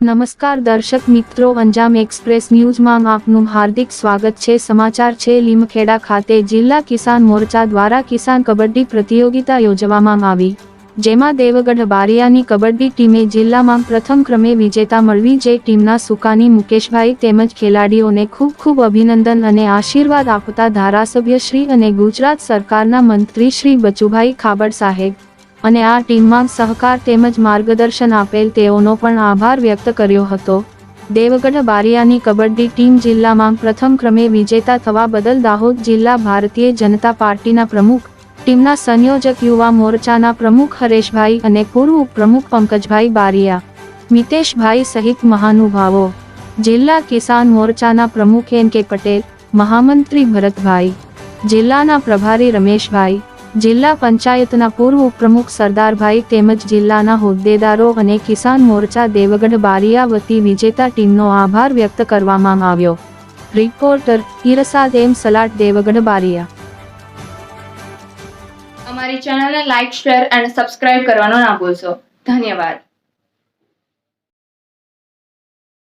નમસ્કાર દર્શક મિત્રો અંજામ એક્સપ્રેસ ન્યૂઝમાં આપનું હાર્દિક સ્વાગત છે. સમાચાર છે, લીમખેડા ખાતે જિલ્લા કિસાન મોરચા દ્વારા કિસાન કબડ્ડી પ્રતિયોગિતા યોજવામાં આવી, જેમાં દેવગઢ બારિયાની કબડ્ડી ટીમે જિલ્લામાં પ્રથમ ક્રમે વિજેતા મળવી જે ટીમના સુકાની મુકેશભાઈ તેમજ ખેલાડીઓને ખૂબ ખૂબ અભિનંદન અને આશીર્વાદ આપતા ધારાસભ્ય શ્રી અને ગુજરાત સરકારના મંત્રી શ્રી બચુભાઈ ખાબડ સાહેબ અને આ ટીમમાં સહકાર તેમજ માર્ગદર્શન આપેલ તેઓનો પણ આભાર વ્યક્ત કર્યો હતો. દેવગઢ બારિયાની કબડ્ડી ટીમ જિલ્લામાં પ્રથમ ક્રમે વિજેતા થવા બદલ દાહોદ જિલ્લા ભારતીય જનતા પાર્ટીના પ્રમુખ, ટીમના સંયોજક યુવા મોરચાના પ્રમુખ હરેશભાઈ અને પૂર્વ ઉપપ્રમુખ પંકજભાઈ બારિયા, મિતેશભાઈ સહિત મહાનુભાવો. જિલ્લા કિસાન મોરચાના પ્રમુખ એન કે પટેલ, મહામંત્રી ભરતભાઈ, જિલ્લાના પ્રભારી રમેશભાઈ જિલ્લા પંચાયતના પૂર્વ ઉપપ્રમુખ સરદારભાઈ તેમજ જિલ્લાના હોદ્દેદારો અને કિસાન મોરચા દેવગઢ બારિયા વતી વિજેતા ટીમનો આભાર વ્યક્ત કરવામાં આવ્યો. Reporter Irshad M Salat Devgadh Baria. અમારી ચેનલને લાઇક શેર અને સબસ્ક્રાઇબ કરવાનો ના ભૂલશો. ધન્યવાદ.